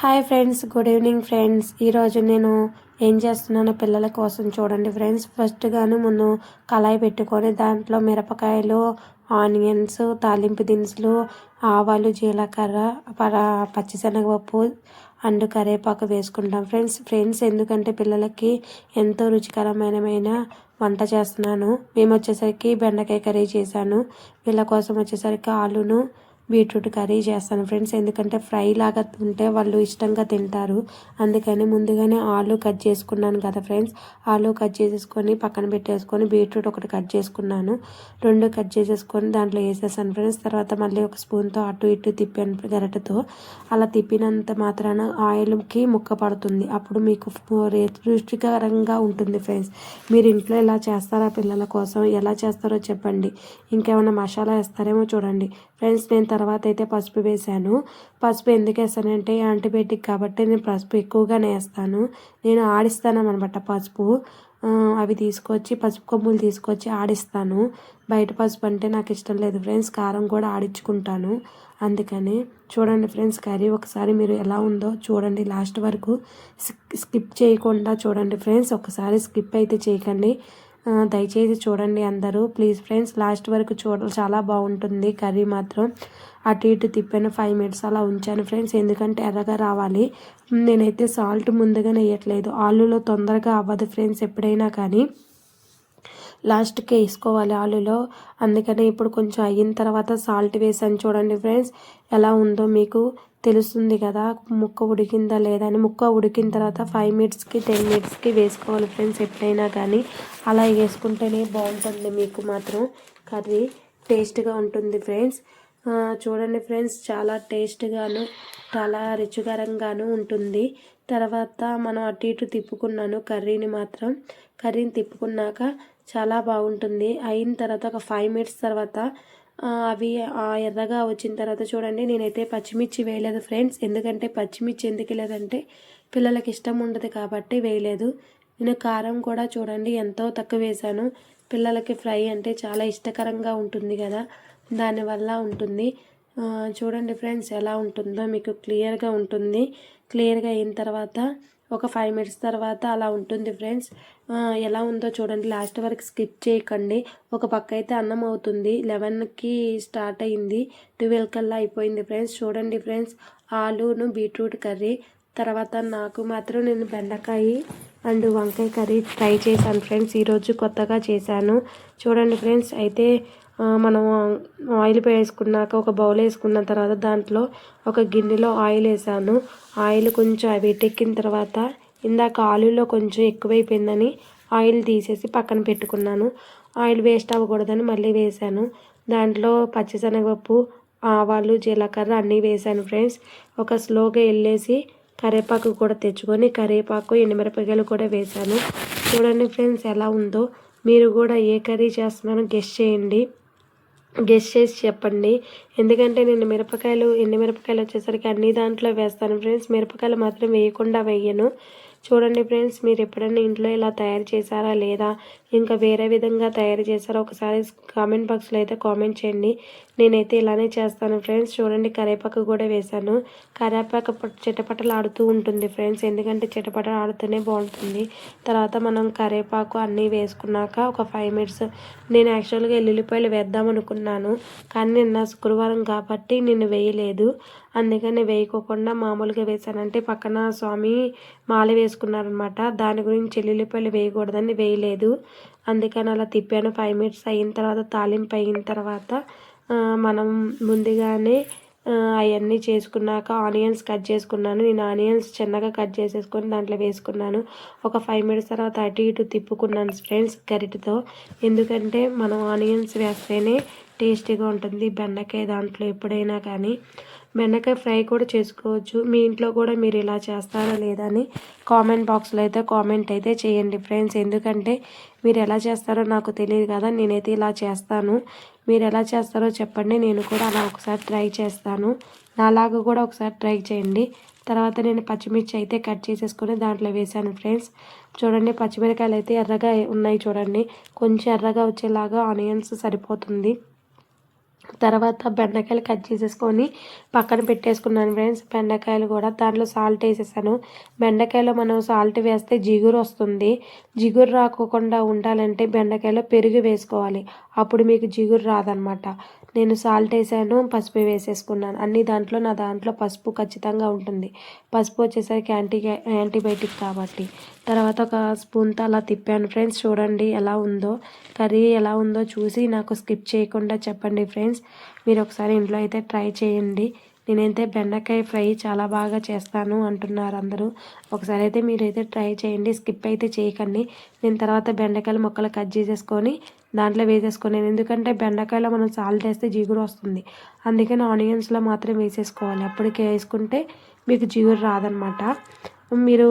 Hi friends good evening friends. ఈరోజు నేను ఏం చేస్తున్నానో పిల్లల కోసం చూడండి ఫ్రెండ్స్. ఫస్ట్గాను ముందు కళాయి పెట్టుకొని దాంట్లో మిరపకాయలు ఆనియన్స్ తాలింపు దినుసులు ఆవాలు జీలకర్ర పర పచ్చిశనగపప్పు అండ్ కరివేపాకు వేసుకుంటాం ఫ్రెండ్స్. ఫ్రెండ్స్ ఎందుకంటే పిల్లలకి ఎంతో రుచికరమైన వంట చేస్తున్నాను. మేము వచ్చేసరికి బెండకాయ కర్రీ చేశాను. వీళ్ళ కోసం వచ్చేసరికి ఆలును బీట్రూట్ కర్రీ చేస్తాను ఫ్రెండ్స్. ఎందుకంటే ఫ్రై లాగా ఉంటే వాళ్ళు ఇష్టంగా తింటారు. అందుకని ముందుగానే ఆలు కట్ చేసుకున్నాను కదా ఫ్రెండ్స్. ఆలు కట్ చేసేసుకొని పక్కన పెట్టేసుకొని బీట్రూట్ ఒకటి కట్ చేసుకున్నాను. రెండు కట్ చేసేసుకొని దాంట్లో వేసేసాను ఫ్రెండ్స్. తర్వాత మళ్ళీ ఒక స్పూన్తో అటు ఇటు తిప్పాను గరటతో. అలా తిప్పినంత మాత్రాన ఆయిల్కి ముక్క పడుతుంది. అప్పుడు మీకు రుచికరంగా ఉంటుంది ఫ్రెండ్స్. మీరు ఇంట్లో ఎలా చేస్తారా పిల్లల కోసం ఎలా చేస్తారో చెప్పండి. ఇంకేమైనా మసాలా వేస్తారేమో చూడండి. ఫ్రెండ్స్ నేను తర్వాత అయితే పసుపు వేసాను పసుపు ఎందుకు వేస్తానంటే యాంటీబయాటిక్ కాబట్టి నేను పసుపు ఎక్కువగానే వేస్తాను. నేను ఆడిస్తాను అనమాట పసుపు అవి తీసుకొచ్చి పసుపు కొమ్ములు తీసుకొచ్చి ఆడిస్తాను. బయట పసుపు అంటే నాకు ఇష్టం లేదు ఫ్రెండ్స్. కారం కూడా ఆడించుకుంటాను. అందుకని చూడండి ఫ్రెండ్స్ కర్రీ ఒకసారి మీరు ఎలా ఉందో చూడండి. లాస్ట్ వరకు స్కిప్ చేయకుండా చూడండి ఫ్రెండ్స్. ఒకసారి స్కిప్ అయితే చేయకండి. దయచేసి చూడండి అందరూ. ప్లీజ్ ఫ్రెండ్స్ లాస్ట్ వరకు చూడ చాలా బాగుంటుంది. కర్రీ మాత్రం అటు ఇటు తిప్పాను ఫైవ్ మినిట్స్ అలా ఉంచాను ఫ్రెండ్స్ ఎందుకంటే ఎర్రగా రావాలి. నేనైతే సాల్ట్ ముందుగానే వేయట్లేదు. ఆలులో తొందరగా అవ్వదు ఫ్రెండ్స్ ఎప్పుడైనా కానీ. లాస్ట్కి వేసుకోవాలి ఆలులో. అందుకనే ఇప్పుడు కొంచెం అయిన తర్వాత సాల్ట్ వేసాను చూడండి ఫ్రెండ్స్ ఎలా ఉందో మీకు తెలుస్తుంది కదా ముక్క ఉడికిందా లేదా అని. ముక్క ఉడికిన తర్వాత ఫైవ్ మినిట్స్కి టెన్ మినిట్స్కి వేసుకోవాలి ఫ్రెండ్స్ ఎప్పుడైనా కానీ. అలా వేసుకుంటేనే బాగుంటుంది మీకు మాత్రం కర్రీ. టేస్ట్గా ఉంటుంది ఫ్రెండ్స్ చూడండి ఫ్రెండ్స్ చాలా టేస్ట్గాను చాలా రుచికరంగాను ఉంటుంది. తర్వాత మనం అటు ఇటు తిప్పుకున్నాను కర్రీని మాత్రం. కర్రీని తిప్పుకున్నాక చాలా బాగుంటుంది. అయిన తర్వాత ఒక ఫైవ్ మినిట్స్ తర్వాత అవి ఎర్రగా వచ్చిన తర్వాత చూడండి నేనైతే పచ్చిమిర్చి వేయలేదు ఫ్రెండ్స్. ఎందుకంటే పచ్చిమిర్చి ఎందుకు లేదంటే పిల్లలకి ఇష్టం ఉండదు కాబట్టి వేయలేదు. నేను కారం కూడా చూడండి ఎంతో తక్కువ వేశాను. పిల్లలకి ఫ్రై అంటే చాలా ఇష్టకరంగా ఉంటుంది కదా దానివల్ల ఉంటుంది. చూడండి ఫ్రెండ్స్ ఎలా ఉంటుందో మీకు క్లియర్గా ఉంటుంది. క్లియర్గా అయిన తర్వాత ఒక ఫైవ్ మినిట్స్ తర్వాత అలా ఉంటుంది ఫ్రెండ్స్ ఎలా ఉందో చూడండి. లాస్ట్ వరకు స్కిప్ చేయకండి. ఒక పక్క అయితే అన్నం అవుతుంది. లెవెన్కి స్టార్ట్ అయింది. ట్వెల్వ్ కల్లా అయిపోయింది ఫ్రెండ్స్ చూడండి ఫ్రెండ్స్ ఆలూను బీట్రూట్ కర్రీ. తర్వాత నాకు మాత్రం నేను బెండకాయ అండ్ వంకాయ కర్రీ ట్రై చేశాను ఫ్రెండ్స్ ఈరోజు కొత్తగా చేశాను. చూడండి ఫ్రెండ్స్ అయితే మనం ఆయిల్ వేసుకున్నాక ఒక బౌల్ వేసుకున్న తర్వాత దాంట్లో ఒక గిన్నెలో ఆయిల్ వేసాను. ఆయిల్ కొంచెం అవి ఎక్కిన తర్వాత ఇందాక ఆలులో కొంచెం ఎక్కువైపోయిందని ఆయిల్ తీసేసి పక్కన పెట్టుకున్నాను. ఆయిల్ వేస్ట్ అవ్వకూడదని మళ్ళీ వేసాను. దాంట్లో పచ్చిశనగపప్పు ఆవాలు జీలకర్ర అన్నీ వేసాను ఫ్రెండ్స్. ఒక స్లోగా వెళ్ళేసి కరివేపాకు కూడా తెచ్చుకొని కరివేపాకు ఎండుమిరపకాయలు కూడా వేసాను. చూడండి ఫ్రెండ్స్ ఎలా ఉందో. మీరు కూడా ఏ కర్రీ చేస్తున్నారో గెస్ట్ చేయండి. గెస్ట్ చేసి చెప్పండి. ఎందుకంటే నేను మిరపకాయలు ఎన్ని మిరపకాయలు వచ్చేసరికి అన్ని దాంట్లో వేస్తాను ఫ్రెండ్స్. మిరపకాయలు మాత్రం వేయకుండా వేయను. చూడండి ఫ్రెండ్స్ మీరు ఎప్పుడైనా ఇంట్లో ఇలా తయారు చేశారా లేదా? ఇంకా వేరే విధంగా తయారు చేశారా? ఒకసారి కామెంట్ బాక్స్లో అయితే కామెంట్ చేయండి. నేనైతే ఇలానే చేస్తాను ఫ్రెండ్స్. చూడండి కరేపాకు కూడా వేశాను. కరేపాకు చిటపటలు ఆడుతూ ఉంటుంది ఫ్రెండ్స్. ఎందుకంటే చిటపటలు ఆడుతూనే బాగుంటుంది. తర్వాత మనం కరేపాకు అన్నీ వేసుకున్నాక ఒక ఫైవ్ మినిట్స్ నేను యాక్చువల్గా ఎల్లుల్లిపాయలు వేద్దాం అనుకున్నాను కానీ నిన్న శుక్రవారం కాబట్టి నేను వేయలేదు. అందుకని వేయకోకుండా మామూలుగా వేసానంటే పక్కన స్వామి మాల వేసుకున్నారనమాట దాని గురించి ఎల్లుల్లిపాయలు వేయకూడదని వేయలేదు. అందుకని అలా తిప్పాను. ఫైవ్ మినిట్స్ అయిన తర్వాత తాలింపు అయిన తర్వాత మనం ముందుగానే అవన్నీ చేసుకున్నాక ఆనియన్స్ కట్ చేసుకున్నాను. నేను ఆనియన్స్ చిన్నగా కట్ చేసేసుకొని దాంట్లో వేసుకున్నాను. ఒక ఫైవ్ మినిట్స్ తర్వాత అటు ఇటు తిప్పుకున్నాను ఫ్రెండ్స్ గరిటతో. ఎందుకంటే మనం ఆనియన్స్ వేస్తేనే టేస్టీగా ఉంటుంది. బెండకాయ దాంట్లో ఎప్పుడైనా కానీ బెండకాయ ఫ్రై కూడా చేసుకోవచ్చు. మీ ఇంట్లో కూడా మీరు ఇలా చేస్తారా లేదా అని కామెంట్ బాక్స్లో అయితే కామెంట్ అయితే చేయండి ఫ్రెండ్స్. ఎందుకంటే మీరు ఎలా చేస్తారో నాకు తెలియదు కదా. నేనైతే ఇలా చేస్తాను. మీరు ఎలా చేస్తారో చెప్పండి. నేను కూడా అలా ఒకసారి ట్రై చేస్తాను. నాలాగా కూడా ఒకసారి ట్రై చేయండి. తర్వాత నేను పచ్చిమిర్చి అయితే కట్ చేసేసుకొని దాంట్లో వేసాను ఫ్రెండ్స్. చూడండి పచ్చిమిరకాయలు అయితే ఎర్రగా ఉన్నాయి చూడండి. కొంచెం ఎర్రగా వచ్చేలాగా ఆనియన్స్ సరిపోతుంది. తర్వాత బెండకాయలు కట్ చేసేసుకొని పక్కన పెట్టేసుకున్నాను ఫ్రెండ్స్. బెండకాయలు కూడా దాంట్లో సాల్ట్ వేసేసాను. బెండకాయలో మనం సాల్ట్ వేస్తే జిగురు వస్తుంది. జిగురు రాకోకుండా ఉండాలంటే బెండకాయలో పెరుగు వేసుకోవాలి. అప్పుడు మీకు జిగురు రాదనమాట. నేను సాల్ట్ వేసాను పసుపు వేసేసుకున్నాను. అన్ని దాంట్లో నా దాంట్లో పసుపు ఖచ్చితంగా ఉంటుంది. పసుపు వచ్చేసరికి యాంటీ యాంటీబయాటిక్ కాబట్టి. తర్వాత ఒక స్పూన్తో అలా తిప్పాను. ఫ్రెండ్స్ చూడండి ఎలా ఉందో. కర్రీ ఎలా ఉందో చూసి నాకు స్కిప్ చేయకుండా చెప్పండి ఫ్రెండ్స్. మీరు ఒకసారి ఇంట్లో అయితే ట్రై చేయండి. నేనైతే బెండకాయ ఫ్రై చాలా బాగా చేస్తాను అంటున్నారు అందరూ. ఒకసారి అయితే మీరైతే ట్రై చేయండి స్కిప్ అయితే చేయకండి. నేను తర్వాత బెండకాయలు మొక్కలు కట్ చేసేసుకొని దాంట్లో వేసేసుకొని ఎందుకంటే బెండకాయలో మనం సాల్ట్ వేస్తే జిగురు వస్తుంది. అందుకని ఆనియన్స్లో మాత్రం వేసేసుకోవాలి. అప్పటికే వేసుకుంటే మీకు జిగురు రాదనమాట. మీరు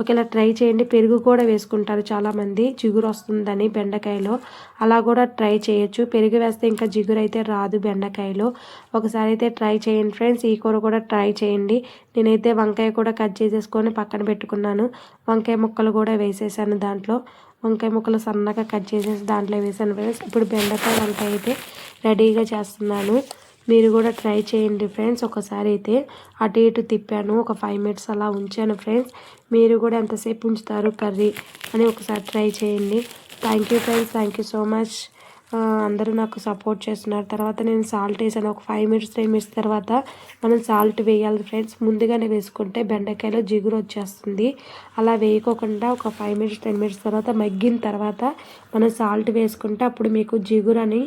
ఒకవేళ ట్రై చేయండి. పెరుగు కూడా వేసుకుంటారు చాలామంది. జిగురు వస్తుందని బెండకాయలో. అలా కూడా ట్రై చేయొచ్చు. పెరుగు వేస్తే ఇంకా జిగురు అయితే రాదు బెండకాయలో. ఒకసారి అయితే ట్రై చేయండి ఫ్రెండ్స్. ఈ కూర కూడా ట్రై చేయండి. నేనైతే వంకాయ కూడా కట్ చేసేసుకొని పక్కన పెట్టుకున్నాను. వంకాయ ముక్కలు కూడా వేసేసాను దాంట్లో. వంకాయ ముక్కలు సన్నగా కట్ చేసేసి దాంట్లో వేసాను ఫ్రెండ్స్. ఇప్పుడు బెండకాయ వంకాయ అయితే రెడీగా చేస్తున్నాను. మీరు కూడా ట్రై చేయండి ఫ్రెండ్స్. ఒకసారి అయితే అటు ఇటు తిప్పాను. ఒక ఫైవ్ మినిట్స్ అలా ఉంచాను ఫ్రెండ్స్. మీరు కూడా ఎంతసేపు ఉంచుతారు కర్రీ అని ఒకసారి ట్రై చేయండి. Thank you friends thank you so much అందరూ నాకు సపోర్ట్ చేస్తున్నారు. తర్వాత నేను సాల్ట్ వేసాను. ఒక ఫైవ్ మినిట్స్ టెన్ మినిట్స్ తర్వాత మనం సాల్ట్ వేయాలి ఫ్రెండ్స్ ముందుగానే వేసుకుంటే బెండకాయలో జిగురు వచ్చేస్తుంది. అలా వేయకోకుండా ఒక ఫైవ్ మినిట్స్ టెన్ మినిట్స్ తర్వాత మగ్గిన తర్వాత మనం సాల్ట్ వేసుకుంటే అప్పుడు మీకు జిగురు అని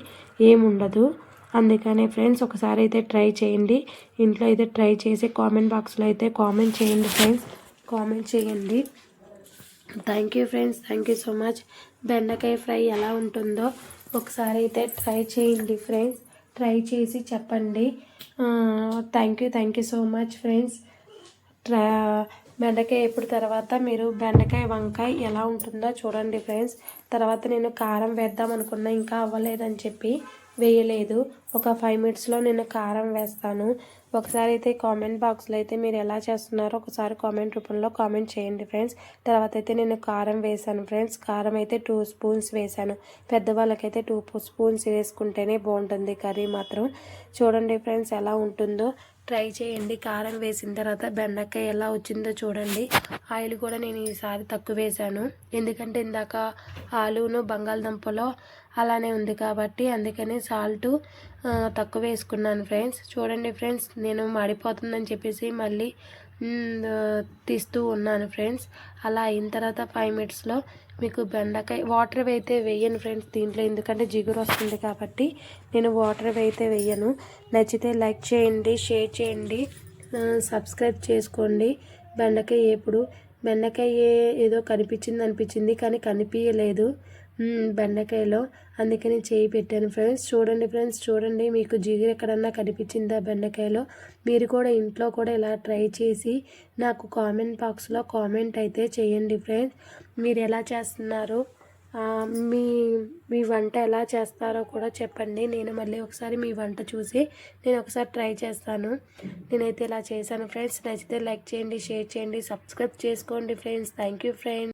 ఏముండదు అందుకనే ఫ్రెండ్స్ ఒకసారి అయితే ట్రై చేయండి. ఇంట్లో అయితే ట్రై చేసి కామెంట్ బాక్స్లో అయితే కామెంట్ చేయండి ఫ్రెండ్స్. కామెంట్ చేయండి. Thank you friends thank you so much. బెండకాయ ఫ్రై ఎలా ఉంటుందో ఒకసారి అయితే ట్రై చేయండి ఫ్రెండ్స్. ట్రై చేసి చెప్పండి. Thank you thank you so much friends. ట్రా బెండకాయ ఎప్పుడు తర్వాత మీరు బెండకాయ వంకాయ ఎలా ఉంటుందో చూడండి ఫ్రెండ్స్. తర్వాత నేను కారం వేద్దాం అనుకున్నా ఇంకా అవ్వలేదని చెప్పి వేయలేదు. ఒక ఫైవ్ మినిట్స్లో నేను కారం వేస్తాను. ఒకసారి అయితే కామెంట్ బాక్స్లో అయితే మీరు ఎలా చేస్తున్నారో ఒకసారి కామెంట్ రూపంలో కామెంట్ చేయండి ఫ్రెండ్స్ తర్వాత అయితే నేను కారం వేసాను ఫ్రెండ్స్ కారం అయితే టూ స్పూన్స్ వేసాను పెద్దవాళ్ళకైతే టూ స్పూన్స్ వేసుకుంటేనే బాగుంటుంది కర్రీ మాత్రం. చూడండి ఫ్రెండ్స్ ఎలా ఉంటుందో. ట్రై చేయండి. కారం వేసిన తర్వాత బెండకాయ ఎలా వచ్చిందో చూడండి. ఆయిల్ కూడా నేను ఈసారి తక్కువ వేసాను ఎందుకంటే ఇందాక ఆలును బంగాళదుంపలో అలానే ఉంది కాబట్టి అందుకని సాల్ట్ తక్కువ వేసుకున్నాను ఫ్రెండ్స్. చూడండి ఫ్రెండ్స్ నేను మాడిపోతుందని చెప్పేసి మళ్ళీ తీస్తూ ఉన్నాను ఫ్రెండ్స్. అలా అయిన తర్వాత ఫైవ్ మినిట్స్లో మీకు బెండకాయ వాటర్ అయితే వేయను ఫ్రెండ్స్ దీంట్లో. ఎందుకంటే జిగురు వస్తుంది కాబట్టి నేను వాటర్ అయితే వేయను. నచ్చితే లైక్ చేయండి షేర్ చేయండి సబ్స్క్రైబ్ చేసుకోండి. బెండకాయ ఎప్పుడు? బెండకాయ ఏదో కనిపించింది అనిపించింది కానీ కనిపించలేదు. బెండకాయలో. అందుకని చేయి పెట్టాను ఫ్రెండ్స్. చూడండి ఫ్రెండ్స్ చూడండి. మీకు జిగురు ఎక్కడన్నా కనిపించిందా బెండకాయలో? మీరు కూడా ఇంట్లో కూడా ఇలా ట్రై చేసి నాకు కామెంట్ బాక్స్లో కామెంట్ అయితే చేయండి ఫ్రెండ్స్. మీరు ఎలా చేస్తున్నారు? మీ మీ వంట ఎలా చేస్తారో కూడా చెప్పండి. నేను మళ్ళీ ఒకసారి మీ వంట చూసి నేను ఒకసారి ట్రై చేస్తాను. నేనైతే ఇలా చేశాను ఫ్రెండ్స్. నచ్చితే లైక్ చేయండి షేర్ చేయండి సబ్స్క్రైబ్ చేసుకోండి ఫ్రెండ్స్. Thank you friends.